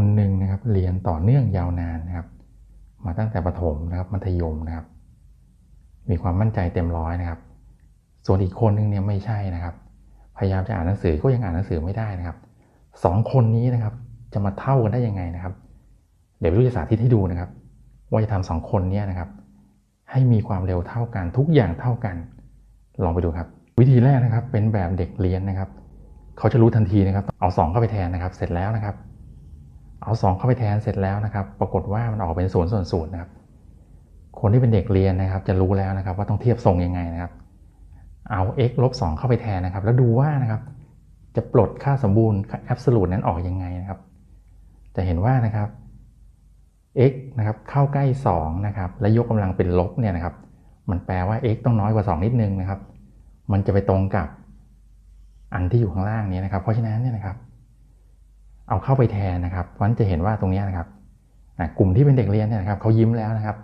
คนหนึ่งนะครับเรียนต่อเนื่องยาวนานนะครับ มาตั้งแต่ประถมนะครับมัธยมนะครับ มีความมั่นใจเต็มร้อยนะครับ ส่วนอีกคนหนึ่งเนี่ยไม่ใช่นะครับ พยายามจะอ่านหนังสือก็ยังอ่านหนังสือไม่ได้นะครับสองคนนี้นะครับ จะมาเท่ากันได้ยังไงนะครับ เดี๋ยววิทยาศาสตร์ที่ให้ดูนะครับ ว่าจะทำสองคนนี้นะครับ ให้มีความเร็วเท่ากันทุกอย่างเท่ากัน ลองไปดูครับ วิธีแรกนะครับเป็นแบบเด็กเรียนนะครับ เขาจะรู้ทันทีนะครับ เอาสองเข้าไปแทนนะครับ เสร็จแล้วนะครับ เอาสองเข้าไปแทนเสร็จแล้วนะครับ ปรากฏว่ามันออกเป็นศูนย์ส่วนศูนย์นะครับ คนที่เป็นเด็กเรียนนะครับ จะรู้แล้วนะครับ ว่าต้องเทียบทรงยังไงนะครับ เอา x ลบ2เข้าไปแทนนะครับ แล้วดูว่านะครับ จะปลดค่าสมบูรณ์แอบสูตนั้นออกยังไงนะครับ จะเห็นว่านะครับ x นะครับเข้าใกล้2นะครับและยกกำลังเป็นลบเนี่ยนะครับ มันแปลว่า x ต้องน้อยกว่า 2 นิดนึงนะครับ มันจะไปตรงกับอันที่อยู่ข้างล่างนี้นะครับ เพราะฉะนั้นเนี่ยนะครับ เอาเข้าไปแทนนะครับเพราะฉะนั้นจะเห็นว่าตรงนี้นะครับกลุ่มที่เป็นเด็กเรียนเนี่ยนะครับเขายิ้มแล้วนะครับ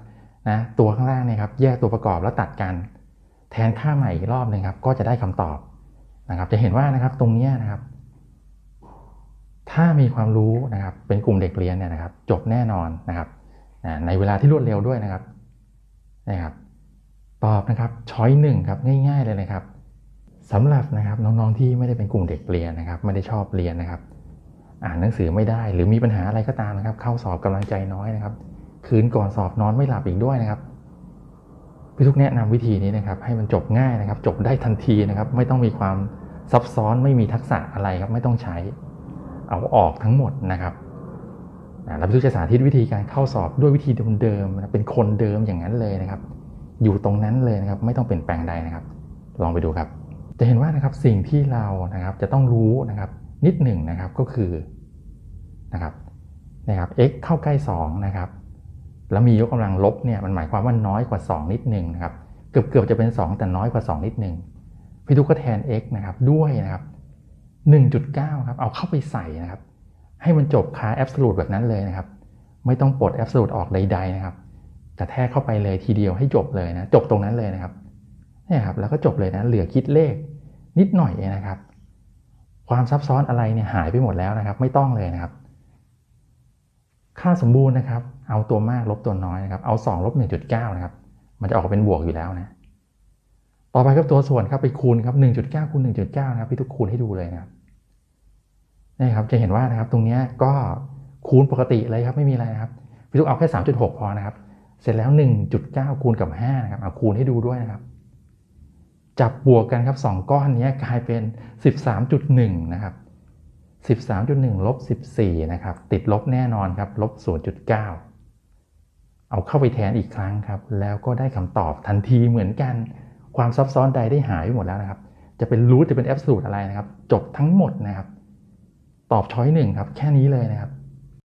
นะตัวข้างล่างเนี่ยครับแยกตัวประกอบแล้วตัดกัน แทนค่าใหม่อีกรอบหนึ่งครับก็จะได้คำตอบนะครับ จะเห็นว่านะครับตรงนี้นะครับ ถ้ามีความรู้นะครับ เป็นกลุ่มเด็กเรียนเนี่ยนะครับ จบแน่นอนนะครับในเวลาที่รวดเร็วด้วยนะครับนะครับ ตอบนะครับช้อยหนึ่งครับง่าย ๆเลยนะครับสำหรับนะครับน้องๆที่ไม่ได้เป็นกลุ่มเด็กเรียนนะครับ ไม่ได้ชอบเรียนนะครับ อ่านหนังสือไม่ได้ หรือมีปัญหาอะไรก็ตามนะครับ เข้าสอบกำลังใจน้อยนะครับ คืนก่อนสอบนอนไม่หลับอีกด้วยนะครับพี่ทุกแนะนำวิธีนี้นะครับ ให้มันจบง่ายนะครับ จบได้ทันทีนะครับ ไม่ต้องมีความซับซ้อนไม่มีทักษะอะไรครับ ไม่ต้องใช้เอาออกทั้งหมดนะครับแล้วพี่ทุกจะสาธิตวิธีการเข้าสอบด้วยวิธีเดิมๆเป็นคนเดิมอย่างนั้นเลยนะครับ อยู่ตรงนั้นเลยนะครับ ไม่ต้องเปลี่ยนแปลงใดนะครับ ลองไปดูครับ จะเห็นว่านะครับสิ่งที่เรานะครับจะต้องรู้นะครับ นิดหนึ่งนะครับก็คือนะครับนะครับ x เข้าใกล้2นะครับแล้วมียกกำลังลบเนี่ยมันหมายความว่าน้อยกว่า 2 นิดหนึ่งนะครับเกือบเกือบจะเป็น 2 แต่น้อยกว่า 2 นิดหนึ่งพี่ทุกก็แทน x นะครับด้วยนะครับ 1.9ครับเอาเข้าไปใส่นะครับ ให้มันจบคาแอบสูตแบบนั้นเลยนะครับ ไม่ต้องปลดแอบสูตออกใด ๆนะครับกระแทกเข้าไปเลยทีเดียวให้จบเลยนะจบตรงนั้นเลยนะครับนี่ครับแล้วก็จบเลยนะเหลือคิดเลขนิดหน่อยเองนะครับ ความซับซ้อนอะไรเนี่ยหายไปหมดแล้วนะครับ ไม่ต้องเลยนะครับ ค่าสมบูรณ์นะครับ เอาตัวมากลบตัวน้อยนะครับ เอา2ลบ1.9นะครับ มันจะออกเป็นบวกอยู่แล้วนะ ต่อไปครับตัวส่วนครับไปคูณครับ1.9คูณ1.9นะครับพี่ทุกคูณให้ดูเลยนะครับนี่ครับจะเห็นว่านะครับตรงนี้ก็คูณปกติเลยครับไม่มีอะไรนะครับพี่ทุกเอาแค่ 3.6 พอนะครับ เสร็จแล้ว 1.9 คูณกับ5นะครับเอาคูณให้ดูด้วยนะครับ จับบวกกันครับ2ก้อนนี้กลายเป็น 13.1 นะครับ 13.1ลบ14 นะครับ ติดลบแน่นอนครับลบ0.9 เอาเข้าไปแทนอีกครั้งครับ แล้วก็ได้คำตอบทันทีเหมือนกัน ความซับซ้อนใดได้หายไปหมดแล้วนะครับ จะเป็นรูทจะเป็นแอบสูตรอะไรนะครับ จบทั้งหมดนะครับ ตอบช้อยหนึ่งครับ แค่นี้เลยนะครับ